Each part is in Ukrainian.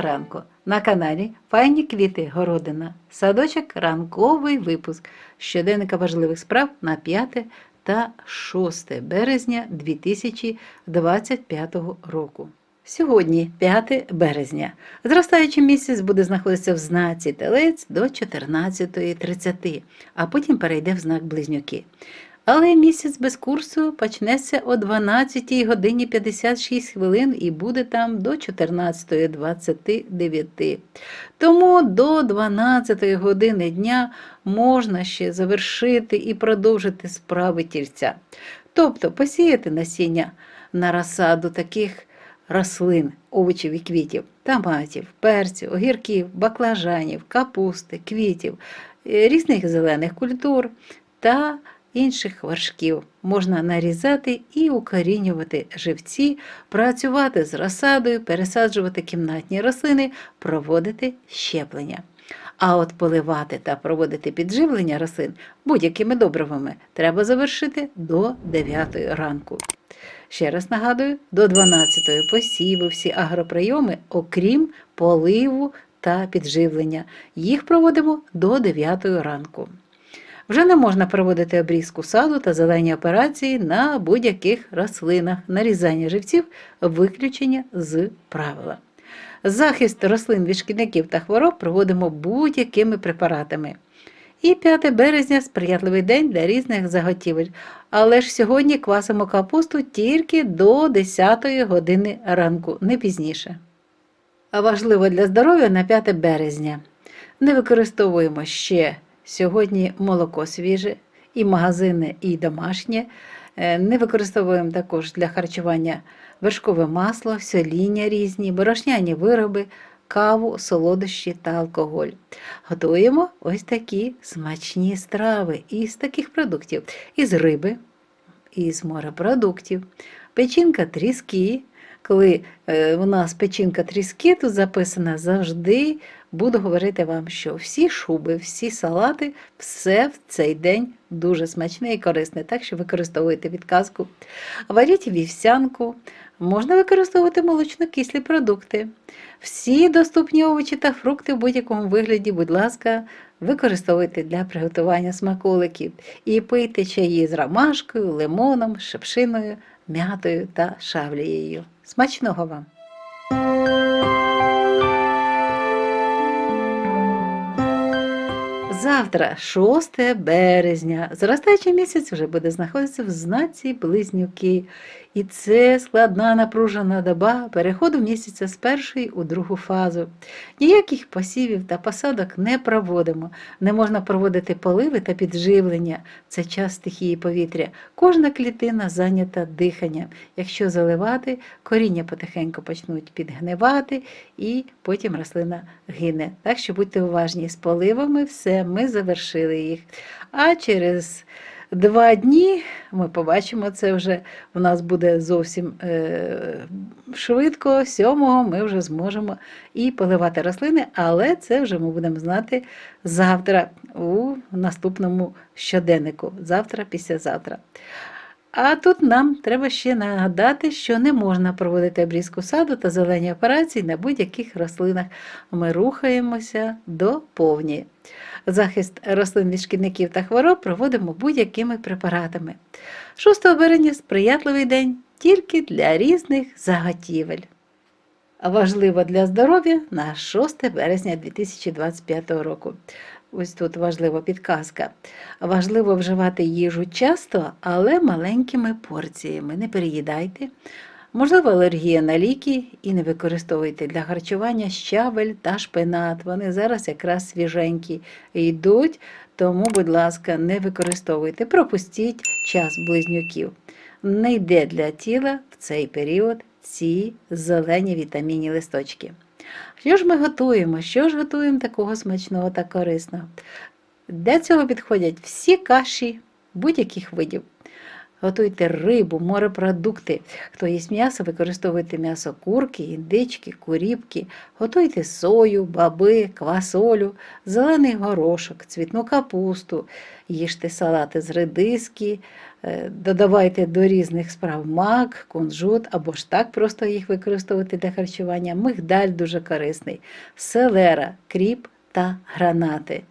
Ранку! На каналі Файні квіти Городина. Садочок ранковий випуск щоденника важливих справ на 5 та 6 березня 2025 року. Сьогодні 5 березня. Зростаючий місяць буде знаходитися в знаці телець до 14.30, а потім перейде в знак близнюки. Але місяць без курсу почнеться о 12 годині 56 хвилин і буде там до 14.29. Тому до 12 години дня можна ще завершити і продовжити справи тільця. Тобто посіяти насіння на розсаду таких рослин, овочів і квітів, томатів, перців, огірків, баклажанів, капусти, квітів, е, різних зелених культур та інших вершків. Можна нарізати і укорінювати живці, працювати з розсадою, пересаджувати кімнатні рослини, проводити щеплення. А от поливати та проводити підживлення рослин будь-якими добривами треба завершити до 9 ранку. Ще раз нагадую, до 12 посіви всі агроприйоми, окрім поливу та підживлення. Їх проводимо до 9 ранку. Вже не можна проводити обрізку саду та зелені операції на будь-яких рослинах, нарізання живців, виключення з правила. Захист рослин від шкідників та хвороб проводимо будь-якими препаратами. І 5 березня сприятливий день для різних заготівель. Але ж сьогодні квасимо капусту тільки до 10 години ранку, не пізніше. Важливо для здоров'я на 5 березня. Не використовуємо ще сьогодні молоко свіже, і магазинне, і домашнє. Е, Не використовуємо також для харчування вершкове масло, соління різні, борошняні вироби, каву, солодощі та алкоголь. Готуємо ось такі смачні страви із таких продуктів: із риби, із морепродуктів, печінка тріски. Коли е, у нас печінка тріски, тут записано завжди буду говорити вам, що всі шуби, всі салати, все в цей день дуже смачне і корисне, так що використовуйте відказку. Варіть вівсянку, можна використовувати молочно-кислі продукти. Всі доступні овочі та фрукти в будь-якому вигляді, будь ласка, використовуйте для приготування смаколиків і пийте чаї з ромашкою, лимоном, шепшиною, м'ятою та шавлією. Смачного вам! Завтра, 6 березня, зростаючий місяць вже буде знаходитися в знаці близнюки. І це складна напружена доба переходу місяця з першої у другу фазу. Ніяких посівів та посадок не проводимо. Не можна проводити поливи та підживлення. Це час стихії повітря. Кожна клітина зайнята диханням. Якщо заливати, коріння потихеньку почнуть підгнивати і потім рослина гине. Так що будьте уважні з поливами, все, ми завершили їх. А через два дні ми побачимо це вже. У нас буде зовсім е, швидко, сьомого ми вже зможемо і поливати рослини, але це вже ми будемо знати завтра у наступному щоденнику, завтра, післязавтра. А тут нам треба ще нагадати, що не можна проводити обрізку саду та зелені операції на будь-яких рослинах. Ми рухаємося до повні. Захист рослин від шкідників та хвороб проводимо будь-якими препаратами. 6 березня сприятливий день тільки для різних заготівель. Важливо для здоров'я на 6 березня 2025 року. Ось тут важлива підказка. Важливо вживати їжу часто, але маленькими порціями. Не переїдайте. Можливо, алергія на ліки і не використовуйте для харчування щавель та шпинат. Вони зараз якраз свіженькі йдуть, тому, будь ласка, не використовуйте. Пропустіть час близнюків. Не йде для тіла в цей період ці зелені вітамінні листочки. Що ж ми готуємо? Що ж готуємо такого смачного та корисного? Для цього підходять всі каші будь-яких видів. Готуйте рибу, морепродукти. Хто їсть м'ясо, використовуйте м'ясо курки, індички, куріпки, готуйте сою, баби, квасолю, зелений горошок, цвітну капусту, їжте салати з редиски, е, додавайте до різних страв мак, кунжут або ж так просто їх використовувати для харчування. Мигдаль дуже корисний, селера, кріп та гранати.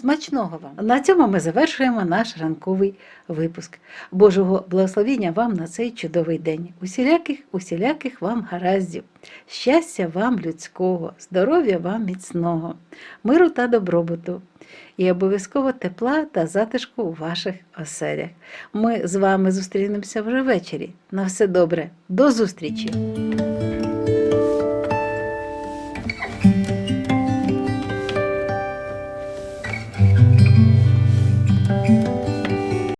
Смачного вам! На цьому ми завершуємо наш ранковий випуск. Божого благословіння вам на цей чудовий день. Усіляких, усіляких вам гараздів, щастя вам людського, здоров'я вам міцного, миру та добробуту і обов'язково тепла та затишку у ваших оселях. Ми з вами зустрінемося вже ввечері. На все добре, до зустрічі!